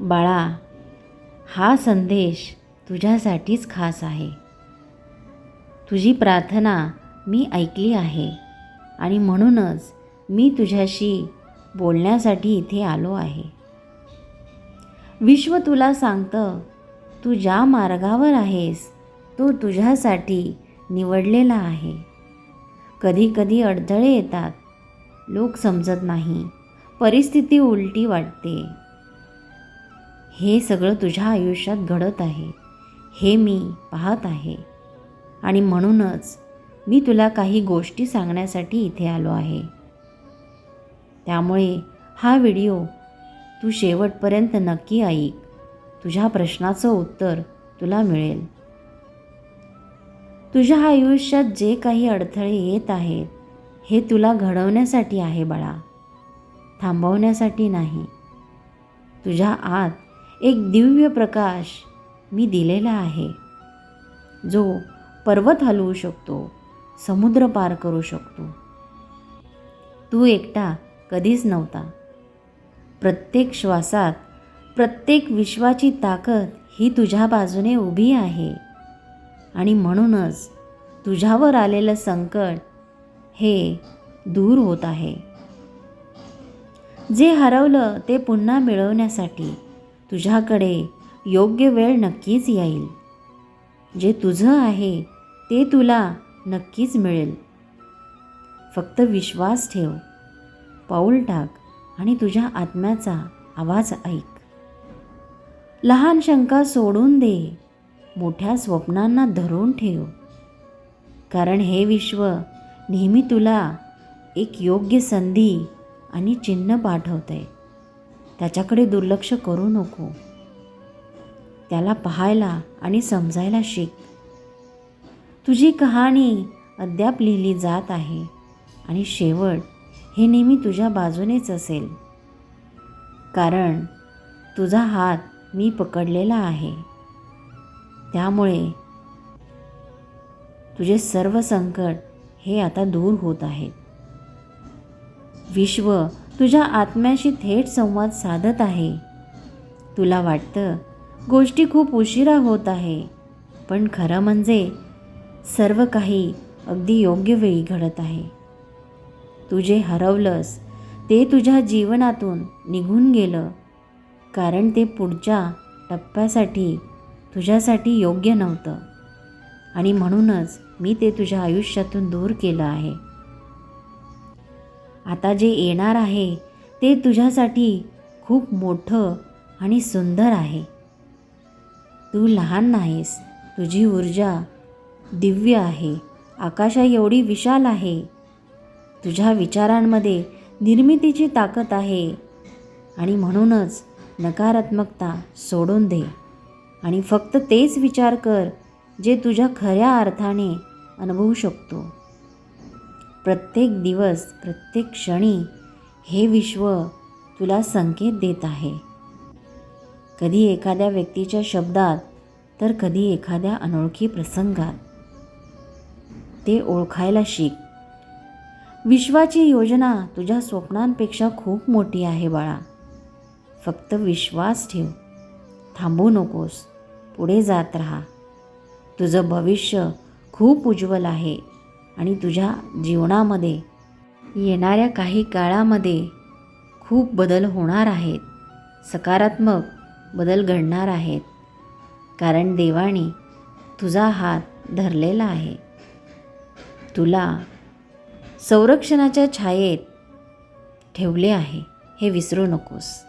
बाळा हा संदेश तुझ्यासाठीच खास आहे. तुझी प्रार्थना मी ऐकली आहे आणि म्हणूनच मी तुझ्याशी बोलण्यासाठी इथे आलो आहे. विश्व तुला सांगतं तू ज्या मार्गावर आहेस तो तुझ्यासाठी निवडलेला आहे. कधी कधी अडथळे येतात लोक समजत नाही परिस्थिती उलटी वाटते. हे सगळं तुझ्या आयुष्यात घडत आहे. हे मी पाहत आहे. आणि म्हणूनच मी तुला काही गोष्टी सांगण्यासाठी इथे आलो आहे. त्यामुळे हा व्हिडिओ तू शेवटपर्यंत नक्की ऐक. तुझ्या प्रश्नाचं उत्तर तुला मिळेल. तुझ्या आयुष्यात जे काही अडथळे येत आहेत हे तुला घडवण्यासाठी आहे बाळा. थांबवण्यासाठी नाही. तुझ्या आत एक दिव्य प्रकाश मी दिलेला आहे जो पर्वत हलवू शकतो समुद्र पार करू शकतो. तू एकटा कधीच नव्हता. प्रत्येक श्वासात प्रत्येक विश्वाची ताकद ही तुझ्या बाजूने उभी आहे. आणि म्हणूनच तुझ्यावर आलेलं संकट हे दूर होत आहे. जे हरवलं ते पुन्हा मिळवण्यासाठी तुझ्याकडे योग्य वेळ नक्कीच येईल. जे तुझं आहे ते तुला नक्कीच मिळेल. फक्त विश्वास ठेव. पाऊल टाक आणि तुझ्या आत्म्याचा आवाज ऐक. लहान शंका सोडून दे. मोठ्या स्वप्नांना धरून ठेव. कारण हे विश्व नेहमी तुला एक योग्य संधी आणि चिन्ह पाठवत आहे त्याच्याकडे दुर्लक्ष करू नको. त्याला पाहायला आणि समजायला शिक. तुझी कहाणी अद्याप लिहिली जात आहे आणि शेवट हे नेहमी तुझ्या बाजूनेच असेल. कारण तुझा हात मी पकडलेला आहे. त्यामुळे तुझे सर्व संकट हे आता दूर होत आहेत. विश्व तुझ्या आत्म्याशी थेट संवाद साधत आहे. तुला वाटतं गोष्टी खूप उशिरा होत आहे. पण खरं म्हणजे सर्व काही अगदी योग्य वेळी घडत आहे. तू जे हरवलंस ते तुझ्या जीवनातून निघून गेलं. कारण ते पुढच्या टप्प्यासाठी तुझ्यासाठी योग्य नव्हतं. आणि म्हणूनच मी ते तुझ्या आयुष्यातून दूर केलं आहे. आता जे येणार आहे ते तुझ्यासाठी खूप मोठं आणि सुंदर आहे. तू लहान नाहीस तुझी ऊर्जा दिव्य आहे आकाशा एवढी विशाल आहे. तुझ्या विचारांमध्ये निर्मितीची ताकद आहे आणि म्हणूनच नकारात्मकता सोडून दे आणि फक्त तेच विचार कर जे तुझ्या खऱ्या अर्थाने अनुभवू शकतो. प्रत्येक दिवस प्रत्येक क्षणी हे विश्व तुला संकेत देत आहे. कधी एखाद्या व्यक्तीच्या शब्दात तर कधी एखाद्या अनोळखी प्रसंगात. ते ओळखायला शिक. विश्वाची योजना तुझ्या स्वप्नांपेक्षा खूप मोठी आहे बाळा. फक्त विश्वास ठेव. थांबू नकोस. पुढे जात राहा. तुझं भविष्य खूप उज्ज्वल आहे. आणि तुझ्या जीवनामध्ये येणाऱ्या काही काळामध्ये खूप बदल होणार आहेत. सकारात्मक बदल घडणार आहेत. कारण देवाने तुझा हात धरलेला आहे. तुला संरक्षणाच्या छायेत ठेवले आहे. हे विसरू नकोस.